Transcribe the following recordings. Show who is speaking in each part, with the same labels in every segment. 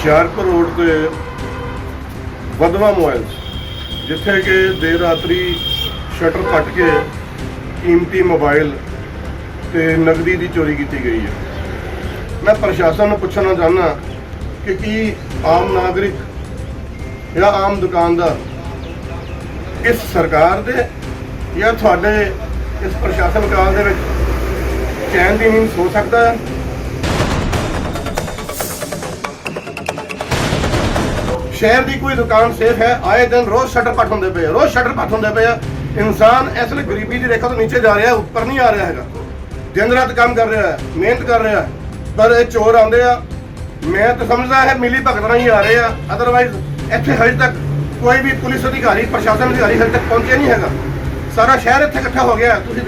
Speaker 1: Hoshiarpur road ਤੇ ਵਧਵਾ mobiles ਜਿੱਥੇ ਕਿ ਦੇਰ ਰਾਤਰੀ ਸ਼ਟਰ ਪੱਟ ਕੇ ਕੀਮਤੀ ਮੋਬਾਈਲ ਤੇ ਨਗਦੀ ਦੀ ਚੋਰੀ ਕੀਤੀ ਗਈ ਹੈ। ਮੈਂ ਪ੍ਰਸ਼ਾਸਨ ਨੂੰ ਪੁੱਛਣਾ ਚਾਹੁੰਦਾ ਕਿ ਕੀ ਆਮ ਨਾਗਰਿਕ ਜਾਂ ਆਮ ਦੁਕਾਨਦਾਰ ਇਸ ਸਰਕਾਰ ਦੇ ਜਾਂ ਤੁਹਾਡੇ ਇਸ ਪ੍ਰਸ਼ਾਸਨ ਕਾਲ ਦੇ ਵਿੱਚ ਚੈਨ ਦੀ ਨੀਂਦ ਸੋ ਸਕਦਾ ਹੈ? ਸ਼ਹਿਰ ਦੀ ਕੋਈ ਦੁਕਾਨ ਸੇਫ ਹੈ ਆਏ ਦਿਨ ਰੋਜ਼ ਸ਼ਟਰ ਪੱਟ ਹੁੰਦੇ ਪਏ ਆ, ਰੋਜ਼ ਸ਼ਟਰ ਪੱਟ ਹੁੰਦੇ ਪਏ ਆ। ਇਨਸਾਨ ਇਸ ਲਈ ਗਰੀਬੀ ਦੀ ਰੇਖਾ ਤੋਂ ਨੀਚੇ ਜਾ ਰਿਹਾ ਉੱਪਰ ਨਹੀਂ ਆ ਰਿਹਾ ਹੈਗਾ। ਦਿਨ ਰਾਤ ਕੰਮ ਕਰ ਰਿਹਾ ਹੈ ਮਿਹਨਤ ਕਰ ਰਿਹਾ। ਹੈ ਪਰ ਇਹ ਚੋਰ ਆਉਂਦੇ ਆ ਮੈਂ ਤਾਂ ਸਮਝਦਾ ਹੈ ਮਿਲੀ ਭਗਤ ਹੀ ਆ ਰਹੇ ਆ ਅਦਰਵਾਈਜ਼ ਇੱਥੇ ਹਜੇ ਤੱਕ ਕੋਈ ਵੀ ਪੁਲਿਸ ਅਧਿਕਾਰੀ ਪ੍ਰਸ਼ਾਸਨ ਅਧਿਕਾਰੀ ਹਜੇ ਤੱਕ ਪਹੁੰਚਿਆ ਨਹੀਂ ਹੈਗਾ। ਸਾਰਾ ਸ਼ਹਿਰ ਇੱਥੇ ਇਕੱਠਾ ਹੋ ਗਿਆ ਤੁਸੀਂ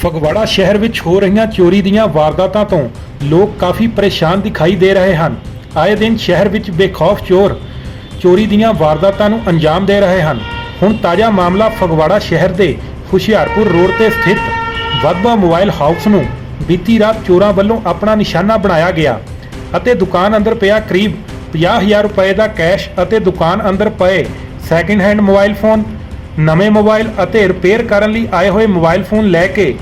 Speaker 2: ਫਗਵਾੜਾ ਸ਼ਹਿਰ ਵਿੱਚ ਹੋ ਰਹੀਆਂ ਚੋਰੀ ਦੀਆਂ ਵਾਰਦਾਤਾਂ ਤੋਂ ਲੋਕ ਕਾਫੀ ਪਰੇਸ਼ਾਨ ਦਿਖਾਈ ਦੇ ਰਹੇ ਹਨ। ਆਏ ਦਿਨ ਸ਼ਹਿਰ ਵਿੱਚ ਬੇਖੌਫ ਚੋਰ ਚੋਰੀ ਦੀਆਂ ਵਾਰਦਾਤਾਂ ਨੂੰ ਅੰਜਾਮ ਦੇ ਰਹੇ ਹਨ। ਹੁਣ ਤਾਜ਼ਾ ਮਾਮਲਾ ਫਗਵਾੜਾ ਸ਼ਹਿਰ ਦੇ ਹੁਸ਼ਿਆਰਪੁਰ ਰੋਡ ਤੇ ਸਥਿਤ ਵਾਧਵਾ ਮੋਬਾਈਲ ਹਾਊਸ ਨੂੰ ਬੀਤੀ ਰਾਤ ਚੋਰਾਂ ਵੱਲੋਂ ਆਪਣਾ ਨਿਸ਼ਾਨਾ ਬਣਾਇਆ ਗਿਆ ਅਤੇ ਦੁਕਾਨ ਅੰਦਰ ਪਿਆ ਕਰੀਬ 50000 ਰੁਪਏ ਦਾ ਕੈਸ਼ ਅਤੇ ਦੁਕਾਨ ਅੰਦਰ ਪਏ ਸੈਕਿੰਡ ਹੈਂਡ ਮੋਬਾਈਲ ਫੋਨ ਨਵੇਂ ਮੋਬਾਈਲ ਅਤੇ ਰਿਪੇਅਰ ਕਰਨ ਲਈ ਆਏ ਹੋਏ ਮੋਬਾਈਲ ਫੋਨ ਲੈ ਕੇ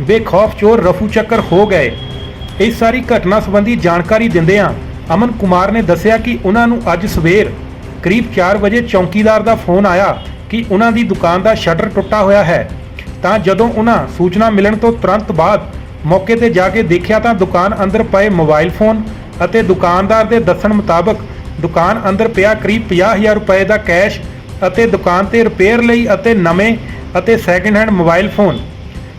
Speaker 2: ਬੇਖੌਫ ਚੋਰ ਰਫੂ ਚੱਕਰ ਹੋ ਗਏ। ਇਸ ਸਾਰੀ ਘਟਨਾ ਸੰਬੰਧੀ ਜਾਣਕਾਰੀ ਦਿੰਦਿਆਂ ਅਮਨ ਕੁਮਾਰ ਨੇ ਦੱਸਿਆ ਕਿ ਉਹਨਾਂ ਨੂੰ ਅੱਜ ਸਵੇਰ ਕਰੀਬ 4 ਵਜੇ ਚੌਕੀਦਾਰ ਦਾ ਫੋਨ ਆਇਆ ਕਿ ਉਹਨਾਂ ਦੀ ਦੁਕਾਨ ਦਾ ਸ਼ਟਰ ਟੁੱਟਾ ਹੋਇਆ ਹੈ। ਤਾਂ ਜਦੋਂ ਉਹਨਾਂ ਸੂਚਨਾ ਮਿਲਣ ਤੋਂ ਤੁਰੰਤ ਬਾਅਦ ਮੌਕੇ ਤੇ ਜਾ ਕੇ ਦੇਖਿਆ ਤਾਂ ਦੁਕਾਨ ਅੰਦਰ ਪਏ ਮੋਬਾਈਲ ਫੋਨ ਅਤੇ ਦੁਕਾਨਦਾਰ ਦੇ ਦੱਸਣ ਮੁਤਾਬਕ ਦੁਕਾਨ ਅੰਦਰ ਪਿਆ ਕਰੀਬ 50000 ਰੁਪਏ ਦਾ ਕੈਸ਼ ਅਤੇ ਦੁਕਾਨ ਤੇ ਰਿਪੇਅਰ ਲਈ ਅਤੇ ਨਵੇਂ ਅਤੇ ਸੈਕਿੰਡ ਹੈਂਡ ਮੋਬਾਈਲ ਫੋਨ।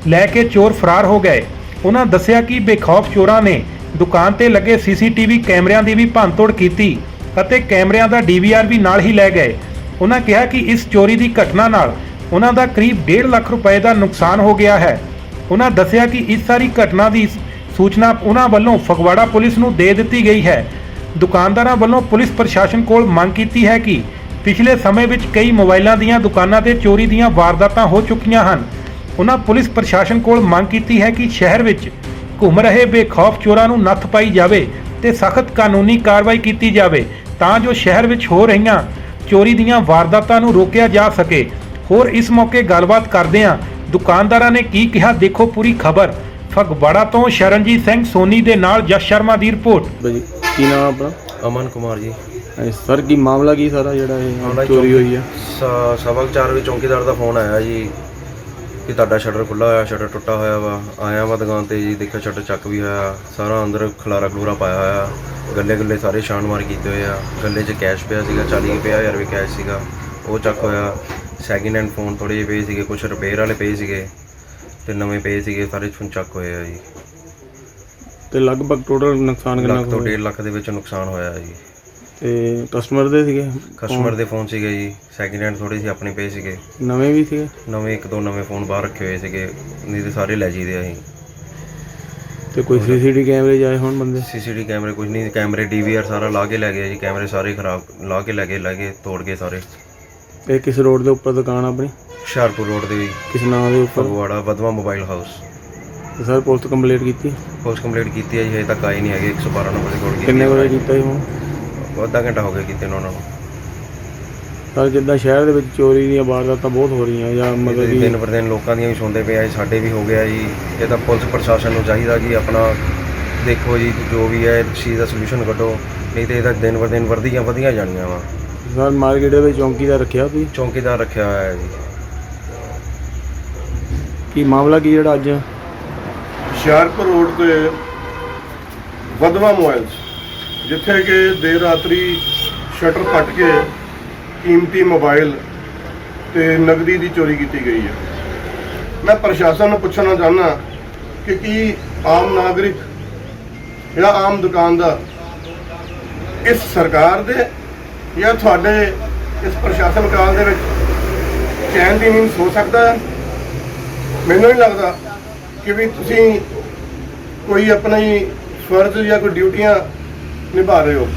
Speaker 2: ਲੈ ਕੇ ਚੋਰ ਫਰਾਰ ਹੋ ਗਏ। ਉਹਨਾਂ ਦੱਸਿਆ ਕਿ ਬੇਖੌਫ ਚੋਰਾਂ ਨੇ ਦੁਕਾਨ ਤੇ ਲੱਗੇ ਸੀਸੀਟੀਵੀ ਕੈਮਰਿਆਂ ਦੀ ਵੀ ਭੰਨਤੋੜ ਕੀਤੀ ਅਤੇ ਕੈਮਰਿਆਂ ਦਾ ਡੀਵੀਆਰ ਵੀ ਨਾਲ ਹੀ ਲੈ ਗਏ। ਉਹਨਾਂ ਕਿਹਾ ਕਿ ਇਸ ਚੋਰੀ ਦੀ ਘਟਨਾ ਨਾਲ ਉਹਨਾਂ ਦਾ ਕਰੀਬ 1.5 ਲੱਖ ਰੁਪਏ ਦਾ ਨੁਕਸਾਨ ਹੋ ਗਿਆ ਹੈ। ਉਹਨਾਂ ਦੱਸਿਆ ਕਿ ਇਸ ਸਾਰੀ ਘਟਨਾ ਦੀ ਸੂਚਨਾ ਉਹਨਾਂ ਵੱਲੋਂ ਫਗਵਾੜਾ ਪੁਲਿਸ ਨੂੰ ਦੇ ਦਿੱਤੀ ਗਈ ਹੈ। ਦੁਕਾਨਦਾਰਾਂ ਵੱਲੋਂ ਪੁਲਿਸ ਪ੍ਰਸ਼ਾਸਨ ਕੋਲ ਮੰਗ ਕੀਤੀ ਹੈ ਕਿ ਪਿਛਲੇ ਸਮੇਂ ਵਿੱਚ ਕਈ ਮੋਬਾਈਲਾਂ ਦੀਆਂ ਦੁਕਾਨਾਂ ਤੇ ਚੋਰੀ ਦੀਆਂ ਵਾਰਦਾਤਾਂ ਹੋ ਚੁੱਕੀਆਂ ਹਨ। ਉਹਨਾਂ ਪੁਲਿਸ ਪ੍ਰਸ਼ਾਸਨ ਕੋਲ ਮੰਗ ਕੀਤੀ ਹੈ ਕਿ ਸ਼ਹਿਰ ਵਿੱਚ ਘੁੰਮ ਰਹੇ ਬੇਖੌਫ ਚੋਰਾਂ ਨੂੰ ਨੱਥ ਪਾਈ ਜਾਵੇ ਤੇ ਸਖਤ ਕਾਨੂੰਨੀ ਕਾਰਵਾਈ ਕੀਤੀ ਜਾਵੇ ਤਾਂ ਜੋ ਸ਼ਹਿਰ ਵਿੱਚ ਹੋ ਰਹੀਆਂ ਚੋਰੀ ਦੀਆਂ ਵਾਰਦਾਤਾਂ ਨੂੰ ਰੋਕਿਆ ਜਾ ਸਕੇ। ਹੋਰ ਇਸ ਮੌਕੇ ਗੱਲਬਾਤ ਕਰਦਿਆਂ ਦੁਕਾਨਦਾਰਾਂ ਨੇ ਕੀ ਕਿਹਾ ਦੇਖੋ ਪੂਰੀ ਖਬਰ। ਫਗਵਾੜਾ ਤੋਂ ਸ਼ਰਨਜੀਤ ਸਿੰਘ ਸੋਨੀ ਦੇ ਨਾਲ ਜਸ ਸ਼ਰਮਾ ਦੀ ਰਿਪੋਰਟ।
Speaker 3: ਕੀ ਨਾਮ ਆ ਆਪਣਾ?
Speaker 4: ਅਮਨ ਕੁਮਾਰ ਜੀ।
Speaker 3: ਹਾਂਜੀ, ਸਰ ਕੀ ਮਾਮਲਾ ਕੀ ਸਾਰਾ ਜਿਹੜਾ ਇਹ ਚੋਰੀ ਹੋਈ ਆ?
Speaker 4: ਸ- ਸਵਾ ਕੁ ਚਾਰ ਵਜੇ ਚੌਂਕੀਦਾਰ ਦਾ ਫੋਨ ਆਇਆ ਜੀ। ਕਿ ਤੁਹਾਡਾ ਸ਼ਟਰ ਖੁੱਲਾ ਹੋਇਆ ਸ਼ਟਰ ਟੁੱਟਾ ਹੋਇਆ ਵਾ। ਆਇਆ ਵਾ ਦੁਕਾਨ ਤੇ ਜੀ ਦੇਖਿਆ ਸ਼ਟਰ ਚੱਕ ਵੀ ਹੋਇਆ। ਸਾਰਾ ਅੰਦਰ ਖਲਾਰਾ ਖਲੂਰਾ ਪਾਇਆ ਹੋਇਆ। ਗੱਲੇ ਗੱਲੇ ਸਾਰੇ ਛਾਣ ਮਾਰ ਕੀਤੇ ਹੋਏ ਆ। ਗੱਲੇ 'ਚ ਕੈਸ਼ ਪਿਆ ਸੀਗਾ 40 ਰੁਪਏ ਕੈਸ਼ ਸੀਗਾ। ਉਹ ਚੱਕ ਹੋਇਆ। ਸੈਕਿੰਡ ਹੈਂਡ ਫੋਨ ਥੋੜੇ ਜਿਹੇ ਪਏ ਸੀਗੇ ਕੁਝ ਰਿਪੇਅਰ ਵਾਲੇ ਪਏ ਸੀਗੇ। ਤੇ ਨਵੇਂ ਪਏ ਸੀਗੇ ਸਾਰੇ ਫੋਨ ਚੱਕ ਹੋਏ ਆ ਜੀ।
Speaker 3: ਤੇ ਲਗਭਗ ਟੋਟਲ ਨੁਕਸਾਨ ਕਿੰਨਾ
Speaker 4: ਲੱਖ ਤੋਂ
Speaker 3: ਹੋਇਆ?
Speaker 4: 1.5 ਲੱਖ ਦੇ ਵਿੱਚ ਨੁਕਸਾਨ ਹੋਇਆ ਜੀ।
Speaker 3: ਤੇ ਕਸਟਮਰ ਦੇ ਸੀਗੇ?
Speaker 4: ਕਸਟਮਰ ਦੇ ਫੋਨ ਸੀਗੇ ਜੀ। ਸੈਕਿੰਡ ਹੈਂਡ ਥੋੜੇ ਜਿਹੇ ਆਪਣੇ ਪਏ ਸੀਗੇ।
Speaker 3: ਨਵੇਂ ਵੀ ਸੀਗੇ?
Speaker 4: ਨਵੇਂ ਇੱਕ ਦੋ ਨਵੇਂ ਫੋਨ ਬਾਹਰ ਰੱਖੇ ਹੋਏ ਸੀਗੇ। ਨਹੀਂ ਤੇ ਸਾਰੇ ਲੈ ਜੀਦੇ ਅਸੀਂ।
Speaker 3: ਤੇ ਕੋਈ ਸੀਸੀਟੀ ਕੈਮਰੇ ਜਾਏ ਹੁਣ ਬੰਦੇ?
Speaker 4: ਸੀਸੀਟੀ ਕੈਮਰੇ ਕੁਝ ਨਹੀਂ। ਕੈਮਰੇ ਡੀਵੀਆਰ ਸਾਰਾ ਲਾ ਕੇ ਲੈ ਗਏ ਜੀ। ਕੈਮਰੇ ਸਾਰੇ ਖਰਾਬ ਲਾ ਕੇ ਲੈ ਗਏ ਲੈ ਗਏ ਤੋੜ ਗਏ ਸਾਰੇ।
Speaker 3: ਇਹ ਕਿਸ ਰੋਡ ਦੇ ਉੱਪਰ ਦੁਕਾਨ ਆ ਆਪਣੀ?
Speaker 4: ਹੁਸ਼ਿਆਰਪੁਰ ਰੋਡ ਦੇ ਵੀ।
Speaker 3: ਕਿਸ ਨਾਮ ਦੇ ਉੱਪਰ?
Speaker 4: ਫਗਵਾੜਾ ਵਦਵਾ ਮੋਬਾਈਲ ਹਾਊਸ
Speaker 3: ਤੇ ਸਰ ਪੁਲਿਸ ਕੰਪਲੀਟ ਕੀਤੀ?
Speaker 4: ਪੋਸਟ ਕੰਪਲੀਟ ਕੀਤੀ ਹੈ ਜੀ ਹਜੇ ਤੱਕ ਆਈ ਨਹੀਂ ਹੈਗੇ। 112 ਨੰਬਰ ਦੇ ਕੋਲ
Speaker 3: ਕਿੰਨੇ ਵਜੇ ਕੀਤਾ ਸੀ ਹੁਣ
Speaker 4: ਅੱਧਾ ਘੰਟਾ ਹੋ ਗਿਆ ਕੀਤੇ ਨੂੰ ਉਹਨਾਂ ਨੂੰ।
Speaker 3: ਸਰ ਜਿੱਦਾਂ ਸ਼ਹਿਰ ਦੇ ਵਿੱਚ ਚੋਰੀ ਦੀਆਂ ਵਾਰਦਾਤਾਂ ਬਹੁਤ ਹੋ ਰਹੀਆਂ ਜਾਂ ਮਤਲਬ ਕਿ
Speaker 4: ਦਿਨ ਪਰ ਦਿਨ ਲੋਕਾਂ ਦੀਆਂ ਵੀ ਸੁਣਦੇ ਪਏ ਆ ਜੀ, ਸਾਡੇ ਵੀ ਹੋ ਗਿਆ ਜੀ। ਇਹ ਤਾਂ ਪੁਲਿਸ ਪ੍ਰਸ਼ਾਸਨ ਨੂੰ ਚਾਹੀਦਾ ਕਿ ਆਪਣਾ ਦੇਖੋ ਜੀ ਜੋ ਵੀ ਹੈ ਇਸ ਚੀਜ਼ ਦਾ ਸੋਲੂਸ਼ਨ ਕੱਢੋ। ਨਹੀਂ ਤੇ ਇਹ ਤਾਂ ਦਿਨ ਪਰ ਦਿਨ ਵਰਦੀਆਂ ਵਧੀਆਂ ਜਾਣੀਆਂ ਵਾ।
Speaker 3: ਸਰ ਮਾਰਕੀਟ ਦੇ ਵਿੱਚ ਚੌਂਕੀਦਾਰ ਰੱਖਿਆ ਤੁਸੀਂ?
Speaker 4: ਚੌਂਕੀਦਾਰ ਰੱਖਿਆ ਹੋਇਆ ਹੈ ਜੀ।
Speaker 3: ਕੀ ਮਾਮਲਾ ਕੀ ਜਿਹੜਾ ਅੱਜ?
Speaker 1: ਹੁਸ਼ਿਆਰਪੁਰ ਰੋਡ ਤੇ ਵਦਵਾ ਮੋਬਾਈਲਸ ਜਿੱਥੇ ਕਿ ਦੇਰ ਰਾਤਰੀ ਸ਼ਟਰ ਪੱਟ ਕੇ ਕੀਮਤੀ ਮੋਬਾਈਲ ਤੇ ਨਗਦੀ ਦੀ ਚੋਰੀ ਕੀਤੀ ਗਈ ਹੈ। ਮੈਂ ਪ੍ਰਸ਼ਾਸਨ ਨੂੰ ਪੁੱਛਣਾ ਚਾਹੁੰਦਾ ਕਿ ਕੀ ਆਮ ਨਾਗਰਿਕ ਜਾਂ ਆਮ ਦੁਕਾਨਦਾਰ ਇਸ ਸਰਕਾਰ ਦੇ ਜਾਂ ਤੁਹਾਡੇ ਇਸ ਪ੍ਰਸ਼ਾਸਨ ਕਾਲ ਦੇ ਵਿੱਚ ਚੈਨ ਦੀ ਨੀਂਦ ਸੋ ਸਕਦਾ ਹੈ? ਮੈਨੂੰ ਨਹੀਂ ਲੱਗਦਾ ਕਿ ਵੀ ਤੁਸੀਂ ਕੋਈ ਆਪਣੀ ਫਰਜ਼ ਜਾਂ ਕੋਈ ਡਿਊਟੀਆਂ ਨਿਭਾ ਰਹੇ ਹੋ।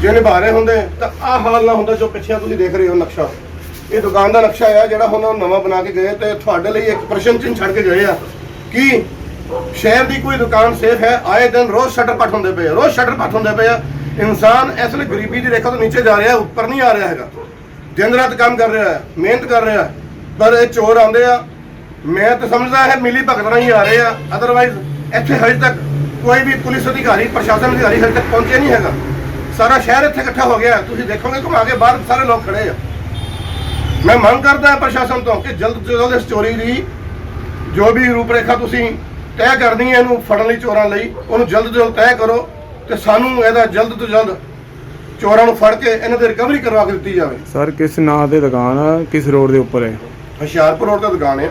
Speaker 1: ਜੇ ਨਿਭਾ ਰਹੇ ਹੁੰਦੇ, ਤਾਂ ਆਹ ਹਾਲ ਨਾ ਹੁੰਦਾ ਜੋ ਪਿੱਛੇ ਤੁਸੀਂ ਦੇਖ ਰਹੇ ਹੋ ਨਕਸ਼ਾ। ਇਹ ਦੁਕਾਨ ਦਾ ਨਕਸ਼ਾ ਆ ਜਿਹੜਾ ਹੁਣ ਉਹ ਨਵਾਂ ਬਣਾ ਕੇ ਗਏ ਤੇ ਤੁਹਾਡੇ ਲਈ ਇੱਕ ਪ੍ਰਸ਼ਨ ਚਿੰਨ੍ਹ ਛੱਡ ਕੇ ਗਏ ਆ ਕਿ ਸ਼ਹਿਰ ਦੀ ਕੋਈ ਦੁਕਾਨ ਸੇਫ ਹੈ? ਆਏ ਦਿਨ ਰੋਜ਼ ਸ਼ਟਰ ਪੱਟ ਹੁੰਦੇ ਪਏ ਰੋਜ਼ ਸ਼ਟਰ ਪੱਟ ਹੁੰਦੇ ਪਏ ਆ। ਇਨਸਾਨ ਇਸ ਲਈ ਗਰੀਬੀ ਦੀ ਰੇਖਾ ਤੋਂ ਨੀਚੇ ਜਾ ਰਿਹਾ, ਉੱਪਰ ਨਹੀਂ ਆ ਰਿਹਾ ਹੈਗਾ। ਦਿਨ ਰਾਤ ਕੰਮ ਕਰ ਰਿਹਾ ਹੈ ਮਿਹਨਤ ਕਰ ਰਿਹਾ। ਪਰ ਇਹ ਚੋਰ ਆਉਂਦੇ ਆ। ਮੈਂ ਤਾਂ ਸਮਝਦਾ ਹੈ ਮਿਲੀ ਭਗਤ ਨਾਲ ਹੀ ਆ ਰਹੇ ਆ। ਅਦਰਵਾਈਜ਼ ਇੱਥੇ ਹਜੇ ਤੱਕ ਕੋਈ ਵੀ ਪੁਲਿਸ ਅਧਿਕਾਰੀ ਪ੍ਰਸ਼ਾਸਨ ਅਧਿਕਾਰੀ ਹਜੇ ਤੱਕ ਪਹੁੰਚੇ ਨਹੀਂ ਹੈਗਾ। ਸਾਰਾ ਸ਼ਹਿਰ ਇੱਥੇ ਇਕੱਠਾ ਹੋ ਗਿਆ ਤੁਸੀਂ ਦੇਖੋਗੇ ਘੁਮਾ ਕੇ ਬਾਹਰ ਸਾਰੇ ਲੋਕ ਖੜੇ ਆ। ਮੈਂ ਮੰਗ ਕਰਦਾ ਹਾਂ ਪ੍ਰਸ਼ਾਸਨ ਤੋਂ ਕਿ ਜਲਦ ਤੋਂ ਜਲਦ ਇਸ ਚੋਰੀ ਦੀ ਜੋ ਵੀ ਰੂਪਰੇਖਾ ਤੁਸੀਂ ਤੈਅ ਕਰਨੀ ਹੈ ਇਹਨੂੰ ਫੜਨ ਲਈ ਚੋਰਾਂ ਲਈ ਉਹਨੂੰ ਜਲਦ ਤੋਂ ਜਲਦ ਤੈਅ ਕਰੋ ਤੇ ਸਾਨੂੰ ਇਹਦਾ ਜਲਦ ਤੋਂ ਜਲਦ ਚੋਰਾਂ ਨੂੰ ਫੜ ਕੇ ਇਹਨਾਂ ਦੀ ਰਿਕਵਰੀ ਕਰਵਾ ਕੇ ਦਿੱਤੀ ਜਾਵੇ।
Speaker 3: ਸਰ ਕਿਸ ਨਾਂ ਤੇ ਦੁਕਾਨ ਆ? ਕਿਸ ਰੋਡ ਦੇ ਉੱਪਰ ਹੈ?
Speaker 1: ਹੁਸ਼ਿਆਰਪੁਰ ਰੋਡ ਤੇ ਦੁਕਾਨ ਹੈ।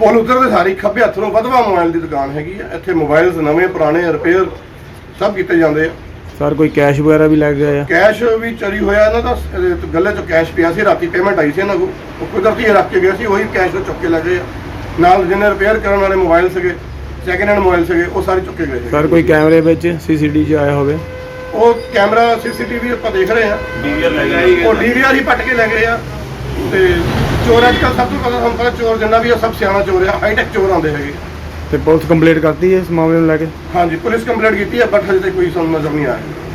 Speaker 1: ਪੁਲ ਉਤਰਦੇ ਸਾਰੀ ਖੱਬੇ ਹੱਥ ਨੂੰ ਵਧਵਾ ਮੋਬਾਈਲ ਦੀ ਦੁਕਾਨ ਹੈਗੀ ਆ। ਇੱਥੇ ਮੋਬਾਈਲਸ ਨਵੇਂ ਪੁਰਾਣੇ ਰਿਪੇਅਰ ਸਭ ਕੀਤੇ ਜਾਂਦੇ ਆ।
Speaker 3: ਸਰ ਕੋਈ ਕੈਸ਼ ਵਗੈਰਾ ਵੀ ਲੱਗ ਗਿਆ ਆ?
Speaker 1: ਕੈਸ਼ ਵੀ ਚੋਰੀ ਹੋਇਆ ਇਹਨਾਂ ਦਾ ਤੋਂ ਗੱਲੇ ਚੋਂ ਕੈਸ਼ ਪਿਆ ਸੀ ਰਾਤੀ ਪੇਮੈਂਟ ਆਈ ਸੀ ਇਹਨਾਂ ਕੋਲ। ਉਹ ਕੁਦਰਤੀ ਇਹ ਰੱਖ ਕੇ ਗਏ ਸੀ ਉਹੀ ਕੈਸ਼ ਤੋਂ ਚੁੱਕ ਕੇ ਲੈ ਗਏ ਆ। ਨਾਲ ਜਿੰਨੇ ਰਿਪੇਅਰ ਕਰਨ ਵਾਲੇ ਮੋਬਾਈਲ ਸੀਗੇ ਸੈਕਿੰਡ ਹੈਂਡ ਮੋਬਾਈਲ ਸੀਗੇ ਉਹ ਸਾਰੇ ਚੁੱਕੇ ਗਏ ਸੀ
Speaker 3: ਸਰ ਕੋਈ ਕੈਮਰੇ ਵਿੱਚ ਸੀਸੀਟੀ 'ਚ ਆਇਆ ਹੋਵੇ?
Speaker 1: ਉਹ ਕੈਮਰਾ ਸੀਸੀਟੀਵੀ ਆਪਾਂ ਦੇਖ ਰਹੇ ਆ। ਡੀਵੀਆਰ ਲੈ ਗਏ ਉਹ ਡੀਵੀਆਰ ਹੀ ਪੱਟ ਕੇ ਲੈ ਗਏ ਆ। ਤੇ ਚੋਰ ਅੱਜ ਕੱਲ੍ਹ ਸਭ ਤੋਂ ਪਤਾ ਸਾਨੂੰ ਪਤਾ ਚੋਰ ਜਿੰਨਾ ਵੀ ਆ ਸਭ ਸਿਆਣਾ ਚੋਰ ਆ ਹਾਈਟੈਕ ਚੋਰ ਆਉਂਦੇ ਹੈਗੇ।
Speaker 3: ਤੇ ਪੁਲਿਸ ਕੰਪਲੀਟ ਕਰਤੀ ਹੈ ਇਸ ਮਾਮਲੇ ਨੂੰ ਲੈ ਕੇ?
Speaker 1: ਹਾਂਜੀ ਪੁਲਿਸ ਕੰਪਲੇਂਟ ਕੀਤੀ ਹੈ ਬਟ ਹਜੇ ਤੱਕ ਕੋਈ ਸਾਨੂੰ ਨਜ਼ਰ ਨਹੀਂ ਆਇਆ।